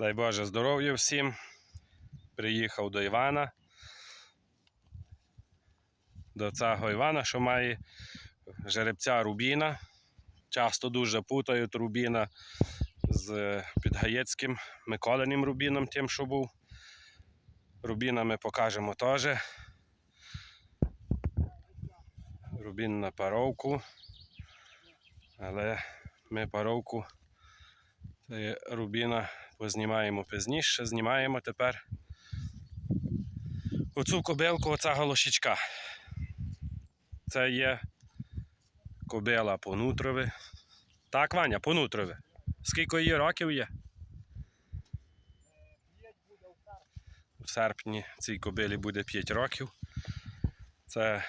Дай Боже здоров'я всім. Приїхав до Івана. До цього Івана, що має жеребця Рубіна. Часто дуже путають Рубіна з Підгаєцьким Миколиним Рубіном, тим, що був. Рубіна ми покажемо теж. Рубін на паровку. Але ми паровку е, Рубіна познімаємо пізніше. Знімаємо тепер оцю кобилку, оця голошічка. Це є кобила понутрове. Так, Ваня, понутрове. Скільки її років є? В серпні цій кобилі буде 5 років. Це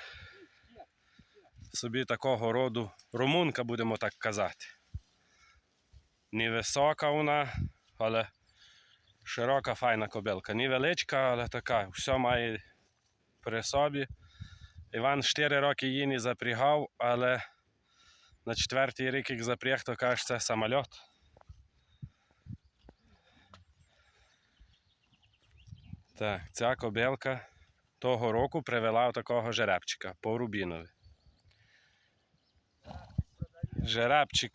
собі такого роду румунка, будемо так казати. Невисока вона, але широка, файна кобилка. Невеличка, але така, все має при собі. Іван 4 роки її не запрягав, але на четвертий рік, як запряг, то каже, це самольот. Так, ця кобилка того року привела такого жеребчика по Рубінові. Жеребчик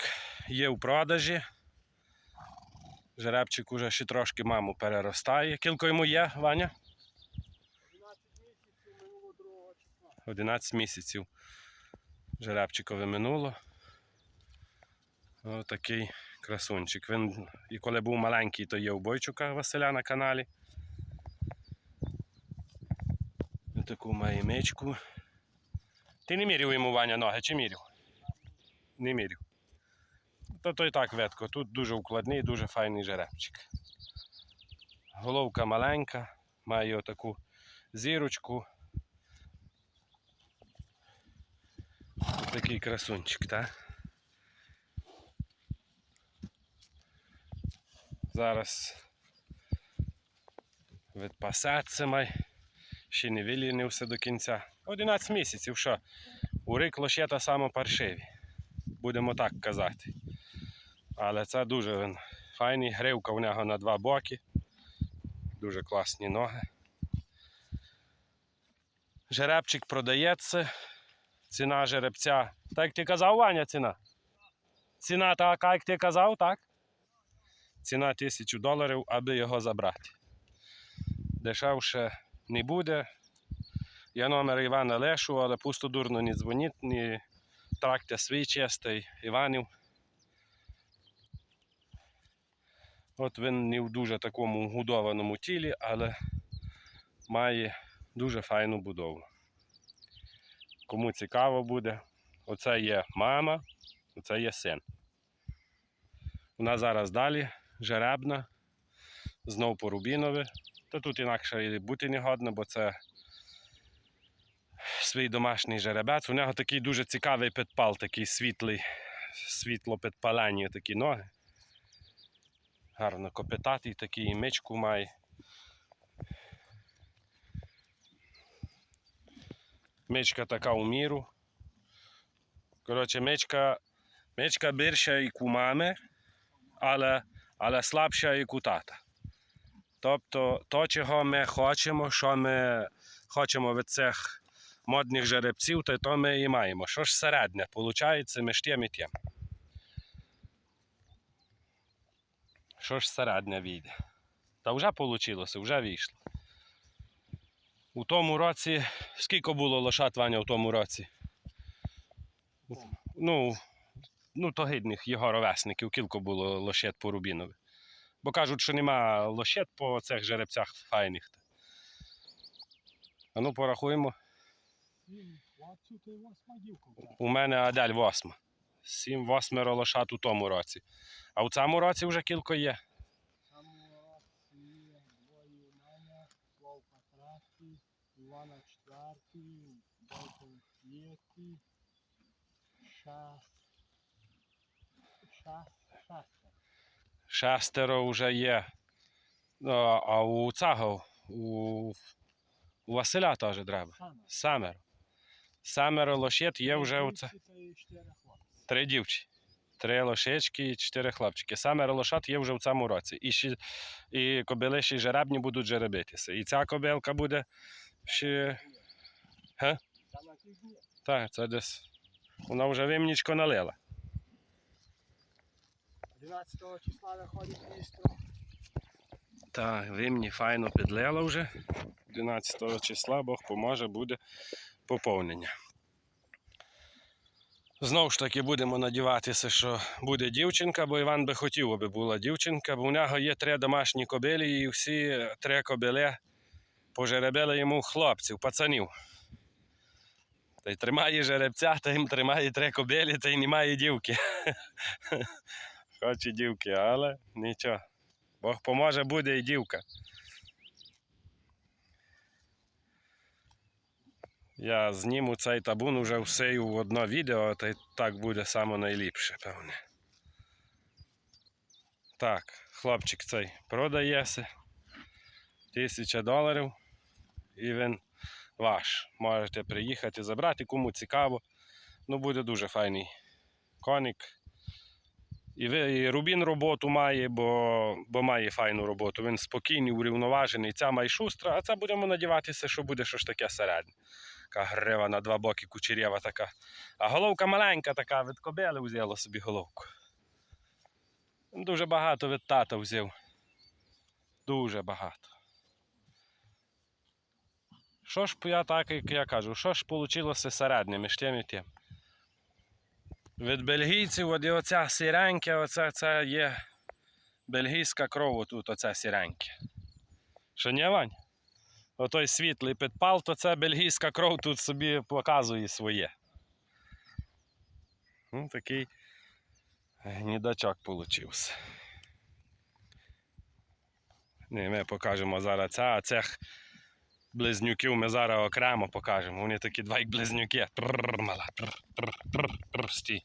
є у продажі. Жеребчик уже ще трошки маму переростає. Кілько йому є, Ваня? 11 місяців жеребчикове минуло. Отакий красунчик. Він і коли був маленький, то є у Бойчука Василя на каналі. Таку має мечку. Ти не міряв йому Ваня ноги чи міряв? Не міряв. То то і так ветко. Тут дуже укладний, дуже файний жеребчик. Головка маленька, має отаку зірочку. Такий красунчик, так? Зараз відпасаться май. Ще не вилінився до кінця. 11 місяців, що? У рик лошета саме паршиві. Будемо так казати. Але це дуже файний. Гривка у нього на два боки. Дуже класні ноги. Жеребчик продається. Ціна жеребця. Так як ти казав, Ваня, ціна? Ціна така, як ти казав, так? Ціна тисячу доларів, аби його забрати. Дешевше не буде. Я номер Івана Лешу, але пустодурно не дзвоніть, ні тракте свій чистий Іванів. От він не в дуже такому гудованому тілі, але має дуже файну будову. Кому цікаво буде, оце є мама, оце є син. Вона зараз далі жеребна, знов по Рубінові. Та тут інакше і бути не годно, бо це свій домашній жеребець. У нього такий дуже цікавий підпал, такий світлий, світло підпалені такі ноги. Гарно копитатий такий і мичку має. Мичка така у міру. Коротше, мичка, мичка більша як у мами, але, але слабша як у тата. Тобто, то, чого ми хочемо, що ми хочемо від цих модних жеребців, то, то ми і маємо. Що ж середнє, виходить між тим і тим. Що ж середнє вийде? Та вже вийшло, вже вийшло. У тому році, скільки було лошад Ваня в тому році? Ну, ну то гидних його ровесників, кілько було лошет по Рубінові. Бо кажуть, що нема лощет по цих жеребцях файних. А ну порахуємо. У мене Адель восьма. Сім восьмеро лошад у тому році. А у цьому році вже кілько є. Там році є двоє мене, Вовка третій, Івана четвертий, Бойко третій, шесть, шесть, шестеро. Вже є. А у цього, у, у Василя теж треба. Саме. Семеро. Семеро лошет є вже у це. Три дівчі. Три лошечки і чотири хлопчики. Саме лошад є вже в цьому році. І, ще, і кобили ще й жеребні будуть жеребитися. І ця кобилка буде ще. Дні. Так, це десь. Вона вже вимнічко налила. 11 числа виходить місто. Так, вимні файно підлила вже. 11 числа Бог поможе, буде поповнення. Знову ж таки будемо надіватися, що буде дівчинка, бо Іван би хотів, аби була дівчинка, бо у нього є три домашні кобилі, і всі три кобили пожеребили йому хлопців, пацанів. Та й тримає жеребця, та їм тримає три кобилі, та й немає дівки. Хоче дівки, але нічого. Бог поможе, буде і дівка. Я зніму цей табун уже всею в одно відео, та так буде саме найліпше, певне. Так, хлопчик цей продається. Тисяча доларів. І він ваш. Можете приїхати забрати, кому цікаво. Ну, буде дуже файний коник. І, і Рубін роботу має, бо, бо має файну роботу. Він спокійний, урівноважений. Ця має шустра, а це будемо надіватися, що буде щось таке середнє. Така грива на два боки, кучерєва така. А головка маленька така, від кобили взяла собі головку. Дуже багато від тата взяв. Дуже багато. Що ж я так, як я кажу, що ж вийшло середнє між тим і тим? Від бельгійців, от і оця сіреньке, оце це є бельгійська кров тут, оце сіреньке. Що не, Вань? Отой світлий підпал, то це бельгійська кров тут собі показує своє. Ну, такий гнідачок получився. Не, ми покажемо зараз це, а цих близнюків ми зараз окремо покажемо. Вони такі два як близнюки. Трррр, мала. Трррр, трррр, трррр, стій.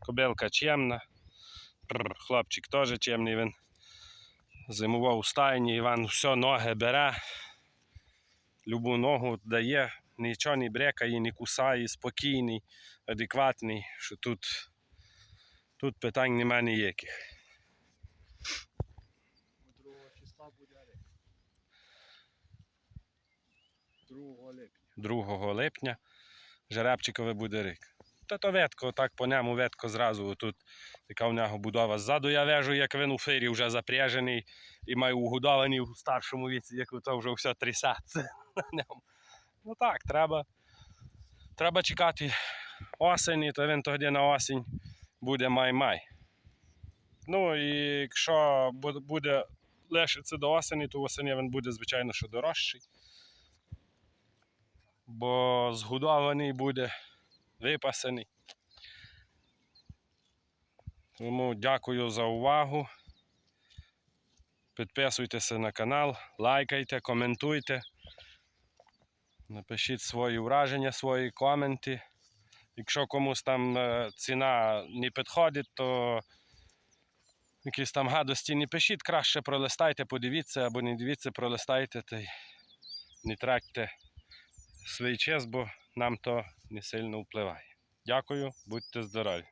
Кобилка чемна. Хлопчик теж чемний він. Зимував у стайні, Іван все ноги бере. Любу ногу дає, нічого не брекає, не кусає, спокійний, адекватний, що тут, тут питань немає ніяких. 2 числа буде рік. 2 липня. 2 липня жеребчикове буде рік. Та то ветко, так по ньому ветко зразу тут така в нього будова ззаду. Я вежу, як він у фирі вже запряжений і маю угодований у старшому віці, як то вже все трясеться на. Ну так, треба, треба чекати осені, то він тоді на осінь буде май-май. Ну і якщо буде лишиться до осені, то осені він буде, звичайно, що дорожчий бо згодований буде випасений. Тому дякую за увагу. Підписуйтеся на канал, лайкайте, коментуйте. Напишіть свої враження, свої коменти. Якщо комусь там е, ціна не підходить, то якісь там гадості не пишіть, краще пролистайте, подивіться або не дивіться, пролистайте та й не тратьте свій час, бо нам то не сильно впливає. Дякую, будьте здорові.